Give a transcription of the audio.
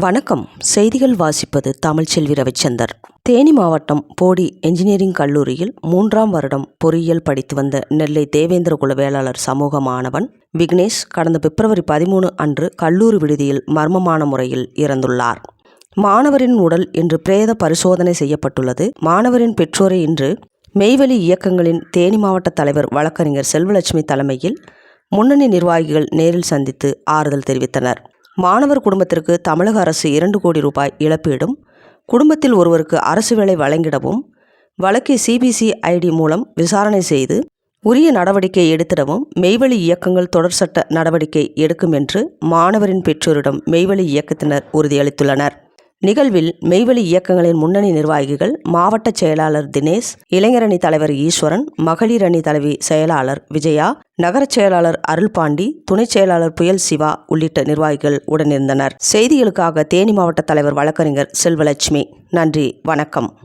வணக்கம். செய்திகள் வாசிப்பது தமிழ்ச்செல்வி ரவிச்சந்தர். தேனி மாவட்டம் போடி என்ஜினியரிங் கல்லூரியில் மூன்றாம் வருடம் பொறியியல் படித்து வந்த நெல்லை தேவேந்திர வேளாளர் சமூக மாணவன் விக்னேஷ் கடந்த பிப்ரவரி பதிமூணு அன்று கல்லூரி விடுதியில் மர்மமான முறையில் இறந்துள்ளார். மாணவரின் உடல் இன்று பிரேத பரிசோதனை செய்யப்பட்டுள்ளது. மாணவரின் பெற்றோரை இன்று மெய்வெளி இயக்கங்களின் தேனி மாவட்ட தலைவர் வழக்கறிஞர் செல்வலட்சுமி தலைமையில் முன்னணி நிர்வாகிகள் நேரில் சந்தித்து ஆறுதல் தெரிவித்தனர். மாணவர் குடும்பத்திற்கு தமிழக அரசு இரண்டு கோடி ரூபாய் இழப்பீடும் குடும்பத்தில் ஒருவருக்கு அரசு வேலை வழங்கிடவும் வழக்கை சிபிசிஐடி மூலம் விசாரணை செய்து உரிய நடவடிக்கை எடுத்திடவும் மெய்வழி இயக்கங்கள் தொடர் சட்ட நடவடிக்கை எடுக்கும் என்று மாணவரின் பெற்றோரிடம் மெய்வழி இயக்கத்தினர் உறுதியளித்துள்ளனர். நிகழ்வில் மெய்வெளி இயக்கங்களின் முன்னணி நிர்வாகிகள் மாவட்ட செயலாளர் தினேஷ் இளைஞரணி தலைவர் ஈஸ்வரன் மகளிர் அணி தலைவி செயலாளர் விஜயா நகரச் செயலாளர் அருள்பாண்டி துணைச் செயலாளர் புயல் சிவா உள்ளிட்ட நிர்வாகிகள் உடனிருந்தனர். செய்திகளுக்காக தேனி மாவட்ட தலைவர் வழக்கறிஞர் செல்வலட்சுமி. நன்றி வணக்கம்.